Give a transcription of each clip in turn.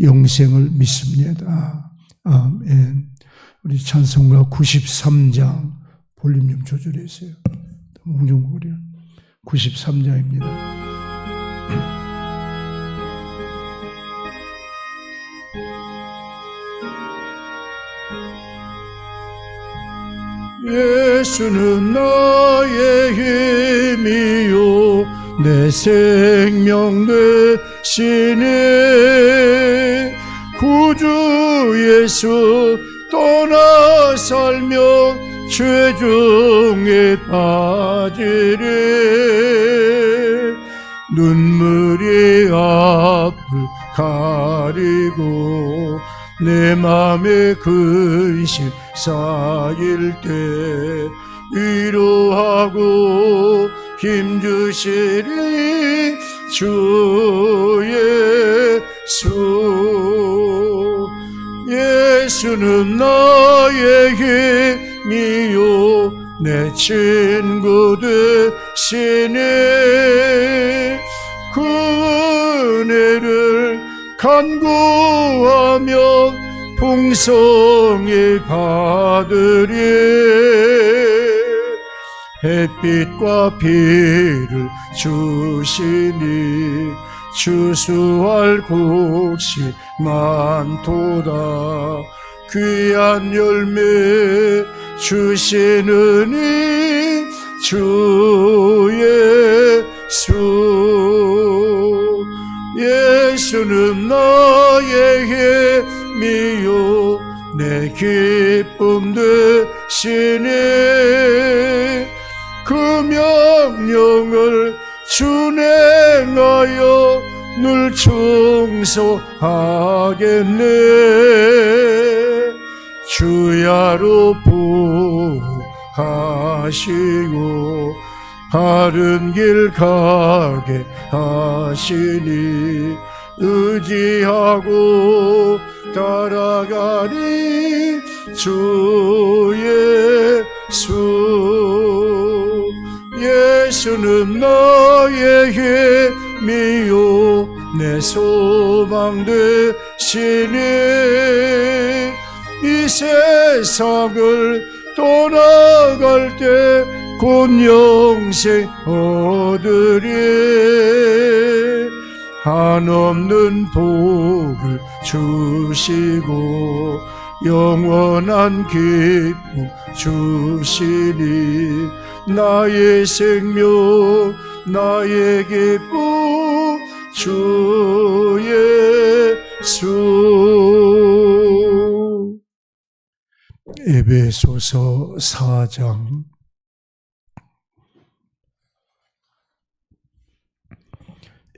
영생을 믿습니다. 아멘. 우리 찬송가 93장 볼륨 좀 조절해 주세요. 웅중거려. 93장입니다. 예수는 나의 힘이요 내 생명 되 시네 구주 예수 떠나 살며 죄중에 빠지리. 눈물이 앞을 가리고 내 맘에 근심 쌓일 때 위로하고 힘주시리 주 예수 예수는 나의 힘이요. 내 친구 되시네 그 은혜를 간구하며 풍성히 받으리 햇빛과 비를 주시니 추수할 곳이 많도다. 귀한 열매 주시느니 주 예수. 예수는 나의 힘이요. 내 기쁨 되시네 그 명령을 준행하여 늘 충성하겠네. 주야로 부하시고 바른 길 가게 하시니 의지하고 따라가니 주 예수 예수는 나의 힘이요. 내 소망 되시니 이 세상을 떠나갈 때 곧 영생 얻으리. 한없는 복을 주시고 영원한 기쁨 주시니 나의 생명 나의 기쁨 주 예수 에베소서 4장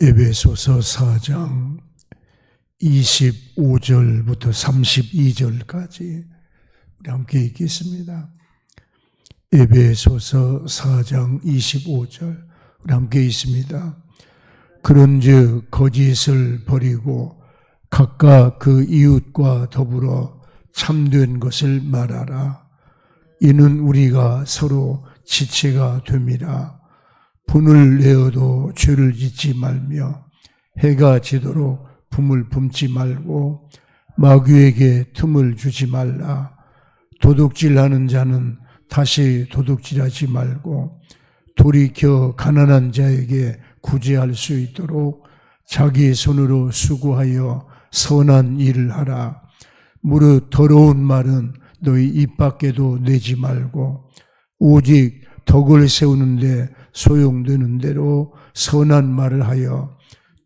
에베소서 4장 25절부터 32절까지 우리 함께 읽겠습니다. 에베소서 4장 25절 우리 함께 있습니다. 그런즉 거짓을 버리고 각각 그 이웃과 더불어 참된 것을 말하라. 이는 우리가 서로 지체가 됨이라. 분을 내어도 죄를 짓지 말며 해가 지도록 품을 품지 말고 마귀에게 틈을 주지 말라. 도둑질하는 자는 다시 도둑질하지 말고 돌이켜 가난한 자에게 구제할 수 있도록 자기 손으로 수고하여 선한 일을 하라. 무릇 더러운 말은 너희 입 밖에도 내지 말고 오직 덕을 세우는데 소용되는 대로 선한 말을 하여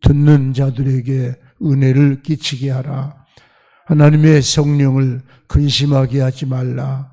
듣는 자들에게 은혜를 끼치게 하라. 하나님의 성령을 근심하게 하지 말라.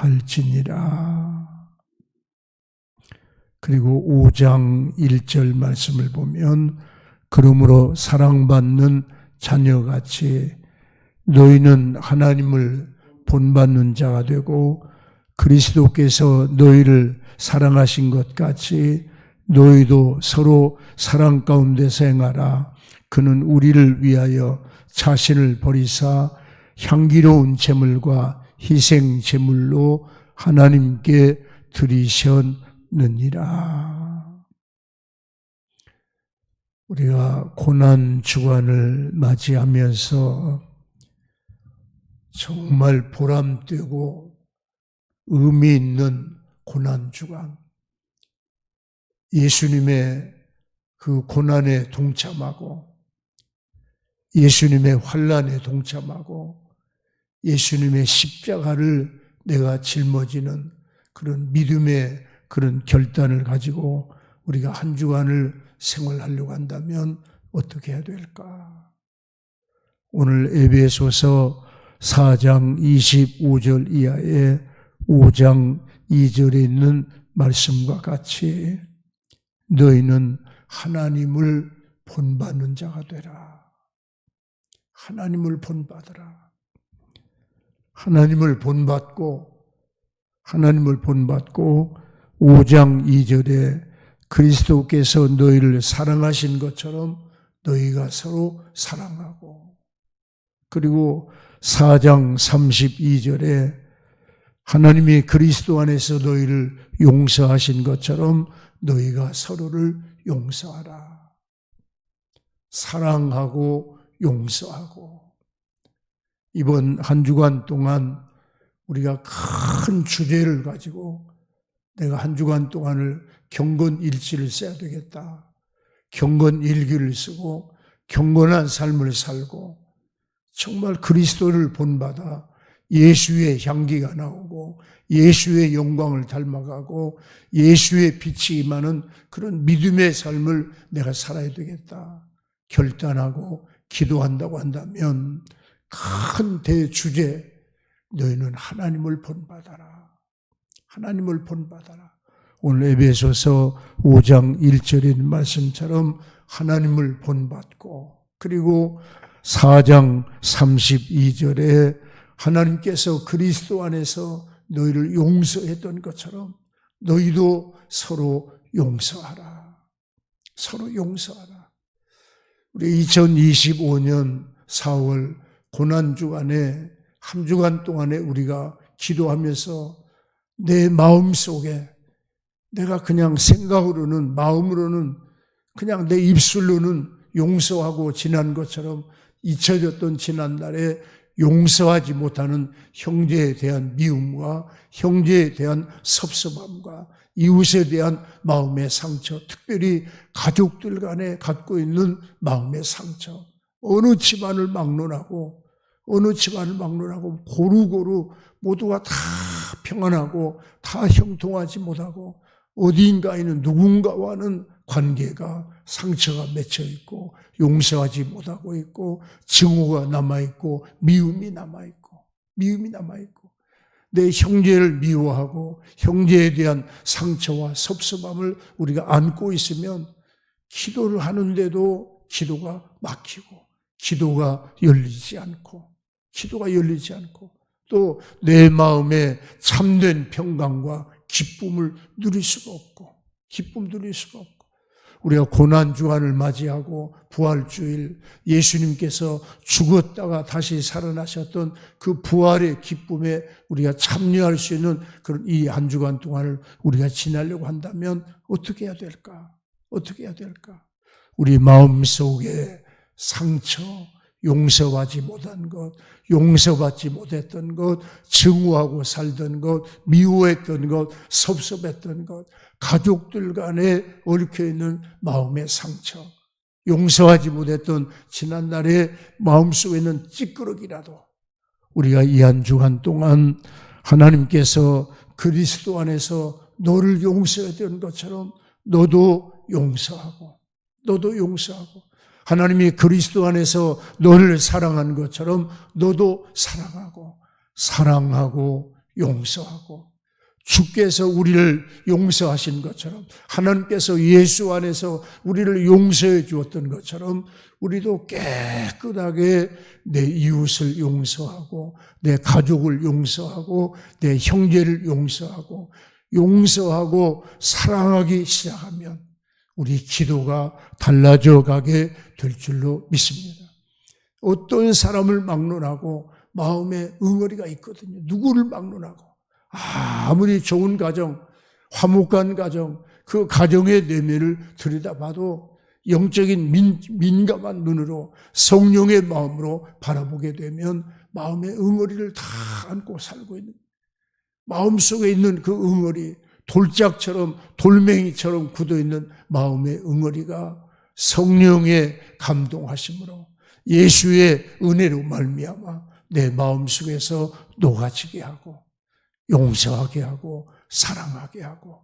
할지니라. 그리고 5장 1절 말씀을 보면 그러므로 사랑받는 자녀같이 너희는 하나님을 본받는 자가 되고 그리스도께서 너희를 사랑하신 것 같이 너희도 서로 사랑 가운데서 행하라. 그는 우리를 위하여 자신을 버리사 향기로운 제물과 희생 제물로 하나님께 드리셨느니라. 우리가 고난 주간을 맞이하면서 정말 보람되고 의미 있는 고난 주간. 예수님의 그 고난에 동참하고 예수님의 환란에 동참하고 예수님의 십자가를 내가 짊어지는 그런 믿음의 그런 결단을 가지고 우리가 한 주간을 생활하려고 한다면 어떻게 해야 될까? 오늘 에베소서 4장 25절 이하의 5장 2절에 있는 말씀과 같이 너희는 하나님을 본받는 자가 되라. 하나님을 본받으라. 하나님을 본받고 하나님을 본받고 5장 2절에 그리스도께서 너희를 사랑하신 것처럼 너희가 서로 사랑하고 그리고 4장 32절에 하나님이 그리스도 안에서 너희를 용서하신 것처럼 너희가 서로를 용서하라. 사랑하고 용서하고 이번 한 주간 동안 우리가 큰 주제를 가지고 내가 한 주간 동안을 경건 일지를 써야 되겠다. 경건 일기를 쓰고 경건한 삶을 살고 정말 그리스도를 본받아 예수의 향기가 나오고 예수의 영광을 닮아가고 예수의 빛이 임하는 그런 믿음의 삶을 내가 살아야 되겠다. 결단하고 기도한다고 한다면 큰 대주제 너희는 하나님을 본받아라. 하나님을 본받아라. 오늘 에베소서 5장 1절에 있는 말씀처럼 하나님을 본받고 그리고 4장 32절에 하나님께서 그리스도 안에서 너희를 용서했던 것처럼 너희도 서로 용서하라. 서로 용서하라. 우리 2025년 4월 고난 주간에 한 주간 동안에 우리가 기도하면서 내 마음 속에 내가 그냥 생각으로는 마음으로는 그냥 내 입술로는 용서하고 지난 것처럼 잊혀졌던 지난날에 용서하지 못하는 형제에 대한 미움과 형제에 대한 섭섭함과 이웃에 대한 마음의 상처, 특별히 가족들 간에 갖고 있는 마음의 상처, 어느 집안을 막론하고 어느 집안을 막론하고 고루고루 모두가 다 평안하고 다 형통하지 못하고 어디인가에는 누군가와는 관계가 상처가 맺혀 있고 용서하지 못하고 있고 증오가 남아 있고 미움이 남아 있고 미움이 남아 있고 내 형제를 미워하고 형제에 대한 상처와 섭섭함을 우리가 안고 있으면 기도를 하는데도 기도가 막히고 기도가 열리지 않고 기도가 열리지 않고 또 내 마음에 참된 평강과 기쁨을 누릴 수가 없고 기쁨 누릴 수가 없고 우리가 고난 주간을 맞이하고 부활 주일 예수님께서 죽었다가 다시 살아나셨던 그 부활의 기쁨에 우리가 참여할 수 있는 그런 이 한 주간 동안을 우리가 지나려고 한다면 어떻게 해야 될까? 어떻게 해야 될까? 우리 마음 속에 상처, 용서하지 못한 것, 용서받지 못했던 것, 증오하고 살던 것, 미워했던 것, 섭섭했던 것, 가족들 간에 얽혀 있는 마음의 상처, 용서하지 못했던 지난날의 마음속에 있는 찌끄러기라도 우리가 이 한 주간 동안 하나님께서 그리스도 안에서 너를 용서했던 것처럼 너도 용서하고 너도 용서하고 하나님이 그리스도 안에서 너를 사랑한 것처럼 너도 사랑하고 사랑하고 용서하고 주께서 우리를 용서하신 것처럼 하나님께서 예수 안에서 우리를 용서해 주었던 것처럼 우리도 깨끗하게 내 이웃을 용서하고 내 가족을 용서하고 내 형제를 용서하고 용서하고 사랑하기 시작하면 우리 기도가 달라져 가게 될 줄로 믿습니다. 어떤 사람을 막론하고 마음에 응어리가 있거든요. 누구를 막론하고 아무리 좋은 가정, 화목한 가정, 그 가정의 내면을 들여다봐도 영적인 민, 민감한 눈으로 성령의 마음으로 바라보게 되면 마음의 응어리를 다 안고 살고 있는 마음속에 있는 그 응어리 돌짝처럼 돌멩이처럼 굳어 있는 마음의 응어리가 성령의 감동하심으로 예수의 은혜로 말미암아 내 마음 속에서 녹아지게 하고 용서하게 하고 사랑하게 하고.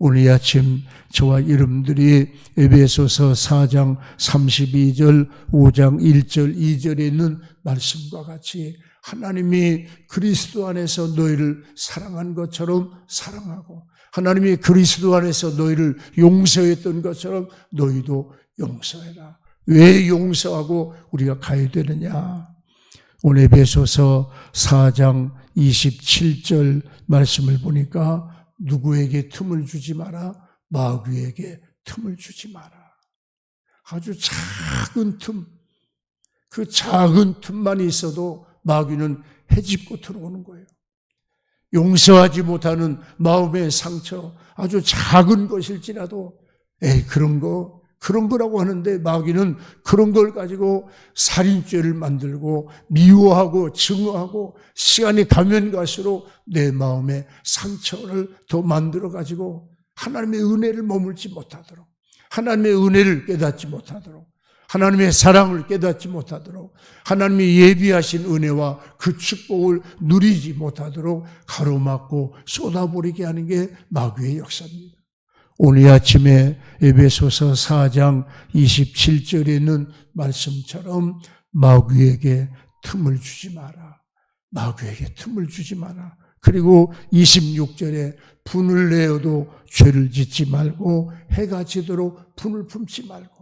오늘 아침 저와 여러분들이 에베소서 4장 32절, 5장 1절, 2절에 있는 말씀과 같이 하나님이 그리스도 안에서 너희를 사랑한 것처럼 사랑하고 하나님이 그리스도 안에서 너희를 용서했던 것처럼 너희도 용서해라. 왜 용서하고 우리가 가야 되느냐? 오늘 에베소서 4장 27절 말씀을 보니까 누구에게 틈을 주지 마라. 마귀에게 틈을 주지 마라. 아주 작은 틈, 그 작은 틈만 있어도 마귀는 해집고 들어오는 거예요. 용서하지 못하는 마음의 상처, 아주 작은 것일지라도, 에이, 그런 거, 그런 거라고 하는데 마귀는 그런 걸 가지고 살인죄를 만들고 미워하고 증오하고 시간이 가면 갈수록 내 마음에 상처를 더 만들어 가지고 하나님의 은혜를 머물지 못하도록 하나님의 은혜를 깨닫지 못하도록 하나님의 사랑을 깨닫지 못하도록 하나님이 예비하신 은혜와 그 축복을 누리지 못하도록 가로막고 쏟아버리게 하는 게 마귀의 역사입니다. 오늘 아침에 에베소서 4장 27절에 있는 말씀처럼 마귀에게 틈을 주지 마라. 마귀에게 틈을 주지 마라. 그리고 26절에 분을 내어도 죄를 짓지 말고 해가 지도록 분을 품지 말고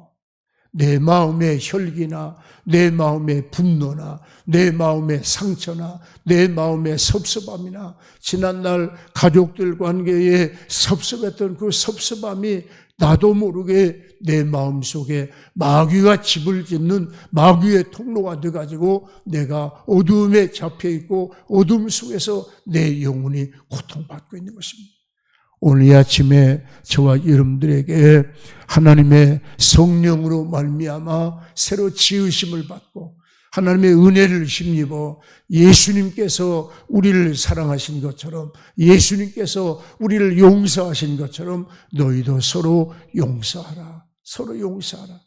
내 마음의 혈기나 내 마음의 분노나 내 마음의 상처나 내 마음의 섭섭함이나 지난날 가족들 관계에 섭섭했던 그 섭섭함이 나도 모르게 내 마음 속에 마귀가 집을 짓는 마귀의 통로가 돼 가지고 내가 어둠에 잡혀 있고 어둠 속에서 내 영혼이 고통받고 있는 것입니다. 오늘 아침에 저와 여러분들에게 하나님의 성령으로 말미암아 새로 지으심을 받고 하나님의 은혜를 힘입어 예수님께서 우리를 사랑하신 것처럼 예수님께서 우리를 용서하신 것처럼 너희도 서로 용서하라. 서로 용서하라.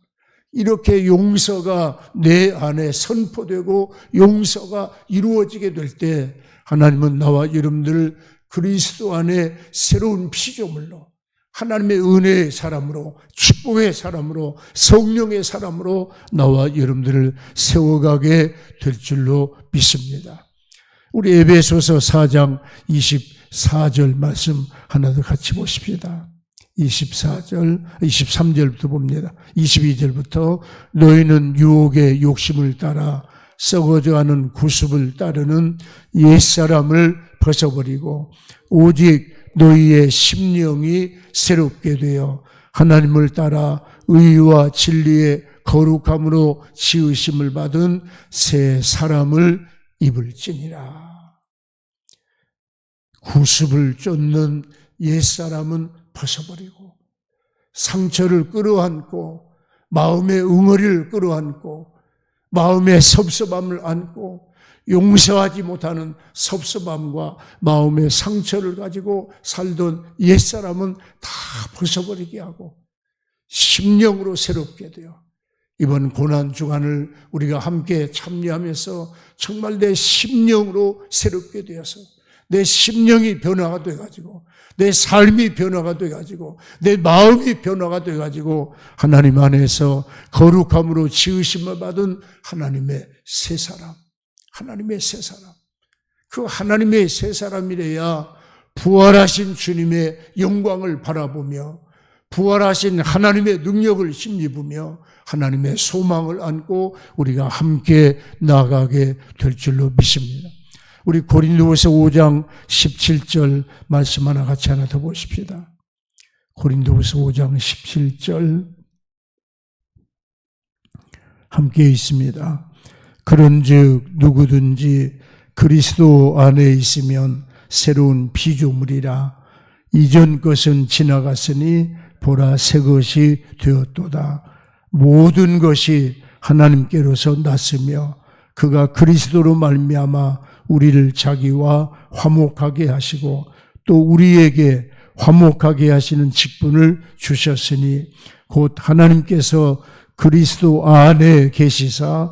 이렇게 용서가 내 안에 선포되고 용서가 이루어지게 될 때 하나님은 나와 여러분들 그리스도 안에 새로운 피조물로 하나님의 은혜의 사람으로 축복의 사람으로 성령의 사람으로 나와 여러분들을 세워가게 될 줄로 믿습니다. 우리 에베소서 4장 24절 말씀 하나 더 같이 보십시다. 24절, 23절부터 봅니다. 22절부터 너희는 유혹의 욕심을 따라 썩어져 가는 구습을 따르는 옛사람을 벗어버리고 오직 너희의 심령이 새롭게 되어 하나님을 따라 의와 진리의 거룩함으로 지으심을 받은 새 사람을 입을지니라. 구습을 쫓는 옛사람은 벗어버리고 상처를 끌어안고 마음의 응어리를 끌어안고 마음의 섭섭함을 안고 용서하지 못하는 섭섭함과 마음의 상처를 가지고 살던 옛사람은 다 벗어버리게 하고 심령으로 새롭게 되어 이번 고난 주간을 우리가 함께 참여하면서 정말 내 심령으로 새롭게 되어서 내 심령이 변화가 돼가지고 내 삶이 변화가 돼가지고 내 마음이 변화가 돼가지고 하나님 안에서 거룩함으로 지으심을 받은 하나님의 새 사람, 하나님의 새 사람. 그 하나님의 새 사람이래야 부활하신 주님의 영광을 바라보며 부활하신 하나님의 능력을 힘입으며 하나님의 소망을 안고 우리가 함께 나가게 될 줄로 믿습니다. 우리 고린도후서 5장 17절 말씀 하나 같이 하나 더 보십시다. 고린도후서 5장 17절 함께 있습니다. 그런즉 누구든지 그리스도 안에 있으면 새로운 피조물이라 이전 것은 지나갔으니 보라 새 것이 되었도다. 모든 것이 하나님께로서 났으며 그가 그리스도로 말미암아 우리를 자기와 화목하게 하시고 또 우리에게 화목하게 하시는 직분을 주셨으니 곧 하나님께서 그리스도 안에 계시사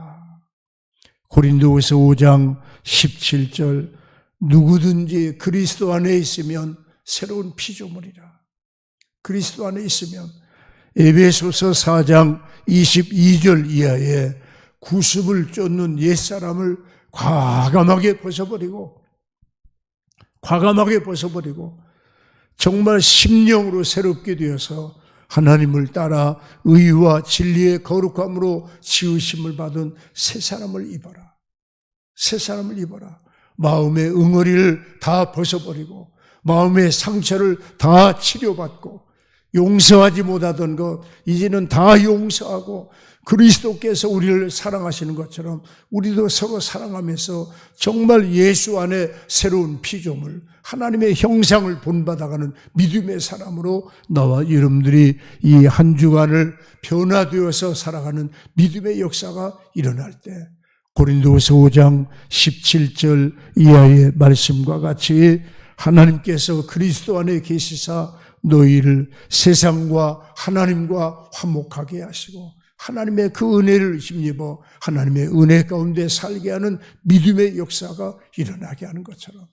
고린도후서 5장 17절 누구든지 그리스도 안에 있으면 새로운 피조물이라. 그리스도 안에 있으면 에베소서 4장 22절 이하에 구습을 쫓는 옛사람을 과감하게 벗어버리고 과감하게 벗어버리고 정말 심령으로 새롭게 되어서 하나님을 따라 의와 진리의 거룩함으로 지으심을 받은 새 사람을 입어라. 새 사람을 입어라. 마음의 응어리를 다 벗어버리고 마음의 상처를 다 치료받고 용서하지 못하던 것 이제는 다 용서하고 그리스도께서 우리를 사랑하시는 것처럼 우리도 서로 사랑하면서 정말 예수 안에 새로운 피조물, 하나님의 형상을 본받아가는 믿음의 사람으로 나와 여러분들이 이 한 주간을 변화되어서 살아가는 믿음의 역사가 일어날 때 고린도서 5장 17절 이하의 말씀과 같이 하나님께서 그리스도 안에 계시사 너희를 세상과 하나님과 화목하게 하시고 하나님의 그 은혜를 힘입어 하나님의 은혜 가운데 살게 하는 믿음의 역사가 일어나게 하는 것처럼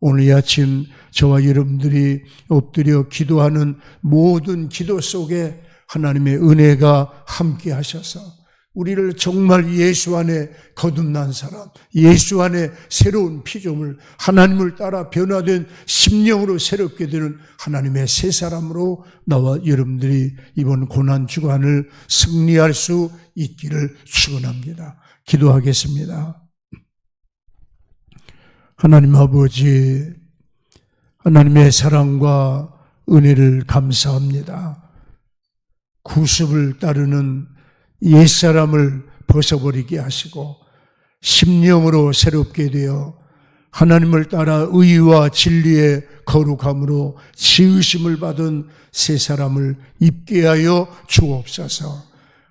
오늘 이 아침 저와 여러분들이 엎드려 기도하는 모든 기도 속에 하나님의 은혜가 함께 하셔서 우리를 정말 예수 안에 거듭난 사람, 예수 안에 새로운 피조물, 하나님을 따라 변화된 심령으로 새롭게 되는 하나님의 새 사람으로 나와 여러분들이 이번 고난 주간을 승리할 수 있기를 축원합니다. 기도하겠습니다. 하나님 아버지, 하나님의 사랑과 은혜를 감사합니다. 구습을 따르는 옛사람을 벗어버리게 하시고 심령으로 새롭게 되어 하나님을 따라 의와 진리의 거룩함으로 지으심을 받은 새 사람을 입게 하여 주옵소서.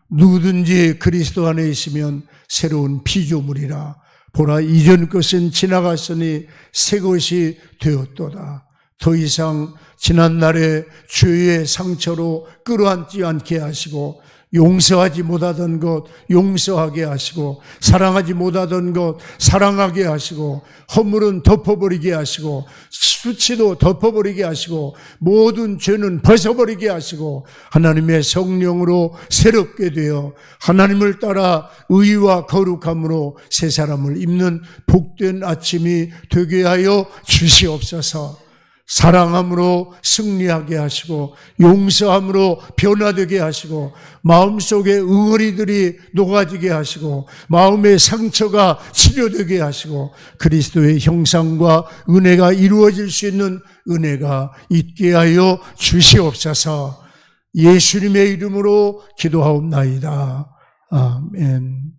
누구든지 그리스도 안에 있으면 새로운 피조물이라 보라 이전 것은 지나갔으니 새 것이 되었도다. 더 이상 지난날의 죄의 상처로 끌어안지 않게 하시고 용서하지 못하던 것 용서하게 하시고 사랑하지 못하던 것 사랑하게 하시고 허물은 덮어버리게 하시고 수치도 덮어버리게 하시고 모든 죄는 벗어버리게 하시고 하나님의 성령으로 새롭게 되어 하나님을 따라 의와 거룩함으로 새 사람을 입는 복된 아침이 되게 하여 주시옵소서. 사랑함으로 승리하게 하시고 용서함으로 변화되게 하시고 마음속에 응어리들이 녹아지게 하시고 마음의 상처가 치료되게 하시고 그리스도의 형상과 은혜가 이루어질 수 있는 은혜가 있게 하여 주시옵소서 예수님의 이름으로 기도하옵나이다. 아멘.